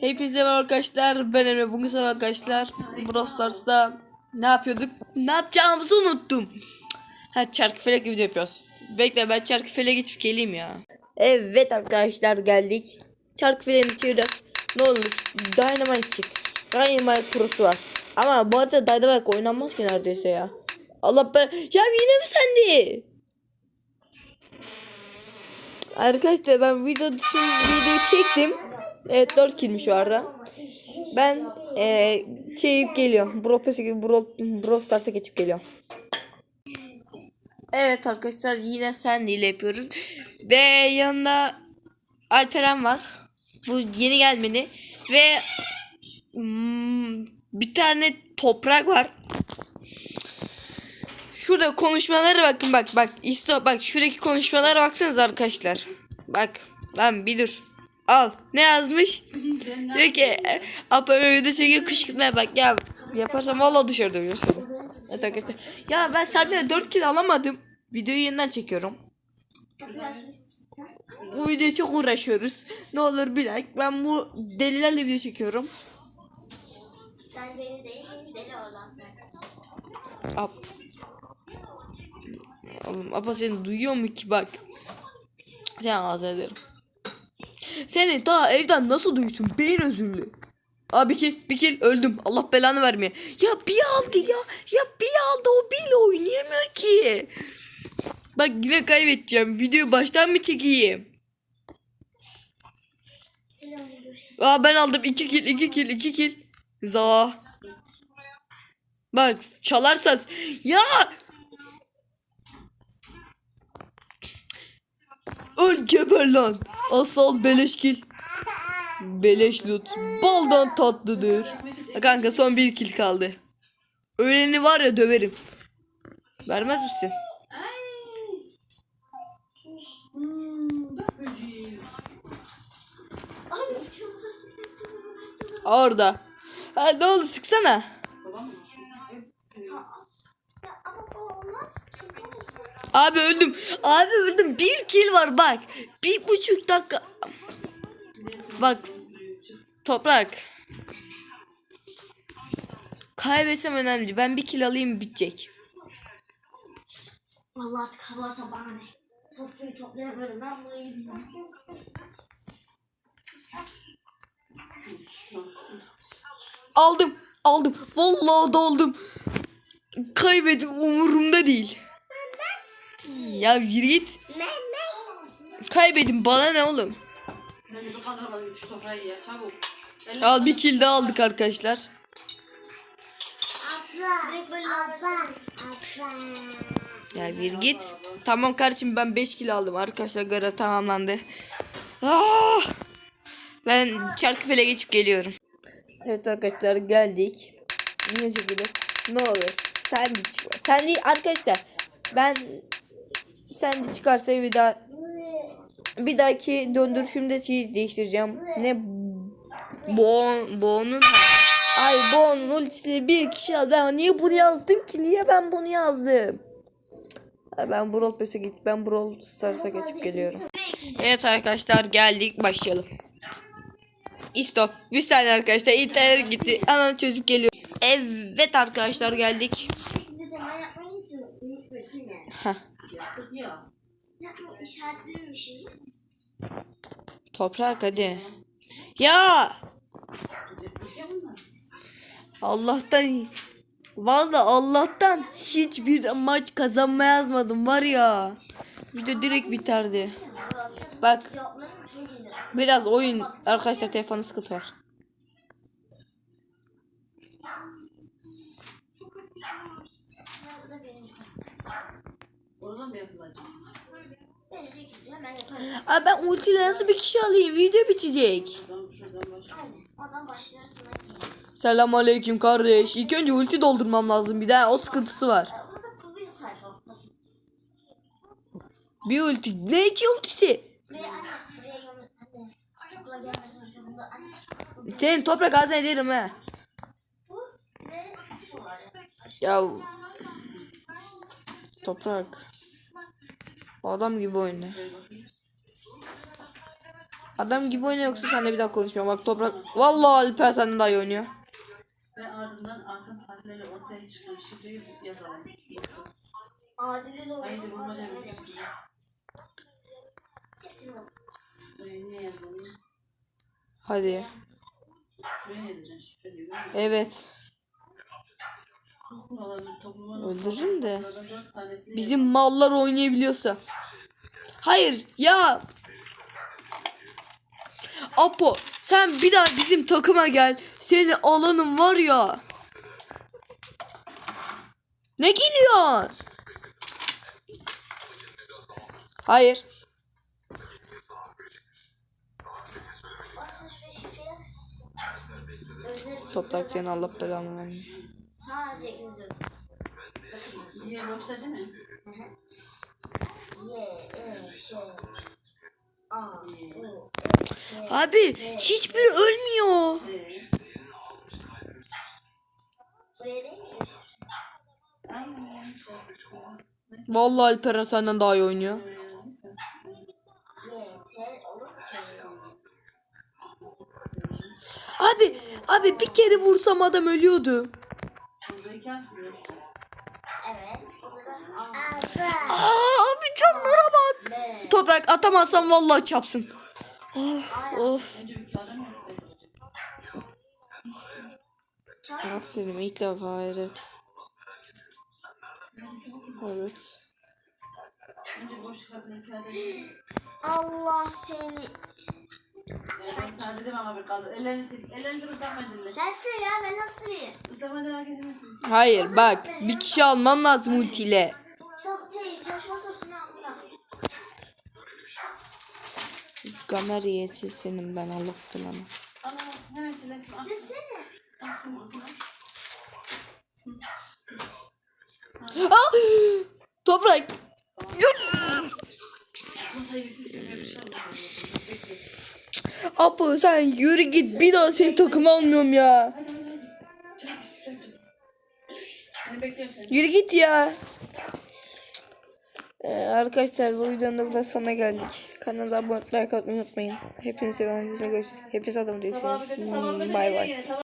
Hepinize merhaba arkadaşlar. Ben Emre. Bugün sana arkadaşlar Brawl Stars'ta ne yapıyorduk? Ne yapacağımızı unuttum. Ha çarkı felek video yapıyoruz. Bekle ben çarkı feleğe geçip geleyim ya. Evet arkadaşlar geldik. Çarkı feleğimi çevirip ne olur Dynamite çık. Dynamite Pro'su var. Ama bu arada Dynamite oynanmaz ki neredeyse ya. Allah ben... Ya yine mi sendi? Arkadaşlar ben video dışında video çektim. Evet 4 kilmiş vardı. Ben eee şey geliyorum. Brawl Pass'e Brawl, Brawl Stars'a geçip geliyorum. Evet arkadaşlar yine Sandy ile yapıyoruz. Ve yanında Alperen var. Bu yeni gelmedi. Ve hmm, bir tane toprak var. Şurada konuşmalara bakın bak bak isto bak şuradaki konuşmalara baksanız arkadaşlar. Bak lan bir dur. Al ne yazmış? Diyor ki apa evde çekiyor kışkırtmaya bak ya yaparsam valla dışarıda biliyorsun. Evet arkadaşlar. Ya ben sadece 4 kilo alamadım. Videoyu yeniden çekiyorum. Bu videoya çok uğraşıyoruz. Ne olur bir like. Ben bu delilerle video çekiyorum. Sen deli değil, beni deli olan sensin. Ap. Oğlum apa seni duyuyor mu ki bak. Sen ağzı ederim. Seni daha evden nasıl duysun beyin özürlü. Abi ki bir kill öldüm. Allah belanı vermeye. Ya bir aldı ya. Ya bir aldı o bile oynayamıyor ki. Bak yine kaybedeceğim. Videoyu baştan mı çekeyim? Aa ben aldım 2 kill 2 kill 2 kill. Za. Bak çalarsanız ya Öl geber lan. Asal beleş kill. Beleş loot. Baldan tatlıdır. Kanka son bir kill kaldı. Öleni var ya döverim. Vermez misin? Orada. Ha, ne oldu sıksana. Abi öldüm. Abi öldüm. Bir kill var bak. Bir buçuk dakika. Bak. Toprak. Kaybetsem önemli. Ben bir kill alayım bitecek. Vallahi tıkarlarsa bana ne? Sofyayı toplayamıyorum ben burayı bilmem. Aldım. Aldım. Vallahi da aldım. Kaybettim umurumda değil. Ya yürü git. Ne? Kaybedin bana ne oğlum. Sen de kaldıramadın git şu sofrayı ya çabuk. Al bir kill daha aldık arkadaşlar. Abla. Direkt böyle abla. Abla. Ya yürü git. Tamam kardeşim ben 5 kilo aldım arkadaşlar görev tamamlandı. Ah! Ben Çarkıfel'e geçip geliyorum. Evet arkadaşlar geldik. Yine çekilir. Ne olur sen de çıkma. Sen değil arkadaşlar. Ben sen de çıkarsa bir daha bir dahaki döndürüşümde şey değiştireceğim. Ne Bon Bon'un Ay Bon ultisiyle bir kişi aldı. Ben niye bunu yazdım ki? Niye ben bunu yazdım? Ben Brawl Pass'e geç, ben Brawl Stars'a geçip geliyorum. Evet arkadaşlar geldik başlayalım. İsto. Bir saniye arkadaşlar internet gitti. Hemen çözüp geliyorum. Evet arkadaşlar geldik. Heh. Yapma işaretlemişim. toprak hadi. Ya. Allah'tan Vallahi Allah'tan hiçbir maç kazanma yazmadım var ya. Video direkt biterdi. Bak biraz oyun arkadaşlar telefonda sıkıntı var. Bu da benim. Oradan mı yapılacak? Ben de ikinci hemen yaparım. Abi ben ultiyle nasıl bir kişi alayım? Video bitecek. Selam aleyküm kardeş. İlk önce ulti doldurmam lazım bir daha o sıkıntısı var. Bir ulti. Ne iki ultisi? Senin toprak ağzına ederim he. Ya toprak. O adam gibi oyna. Adam gibi oynuyor yoksa seninle bir daha konuşmuyorum. Bak toprak. Vallahi Alper senden daha iyi oynuyor. Ve ardından arka harflerle ortaya çıkan şifreyi yazalım. Adil'i zor. Haydi bulmaca bir niye yazmalıyım? Hadi. Şuraya ne yazacaksın şifre diyor. değil mi? Evet. Öldürürüm de. Bizim mallar oynayabiliyorsa. Hayır ya. Apo sen bir daha bizim takıma gel. Seni alanım var ya. Ne geliyor? Hayır. Toprak seni Allah belanı versin. Sadece ikiniz yazın. Diye boşta değil mi? U, E. Abi hiçbir ölmüyor. Evet. Buraya değil mi yazıyorsun? Aynen yanlış yazmışsın. Vallahi Alperen senden daha iyi oynuyor. Buraya yazmışsın. Y, T olur mu K? Abi abi bir kere vursam adam ölüyordu. Burada iki harf yok. Evet. Burada da A, Aa, abi canlara bak. Toprak atamazsam vallahi çapsın. Of of. Aferin ilk defa evet. Evet. Allah seni. Evet, ben sana dedim ama bir kaldı. Ellerini sil. Ellerinizi ıslatmayın dille. Sensin ya ben nasıl diyeyim? Islatmayın herkes yemesin. Hayır bak bir kişi almam lazım ultiyle. Kitap şey çalışma senin ben Allah belanı. Ana hemen silesin. Aa! Toprak. Bir şey olmaz. Apo sen yürü git bir daha seni takıma almıyorum ya. Yürü git ya. Ee, arkadaşlar bu videonun da burada sonuna geldik. Kanala abone olmayı like atmayı unutmayın. Hepinize ben görüşürüz. Hepinize adam diyorsunuz. Bay bay. Tamam.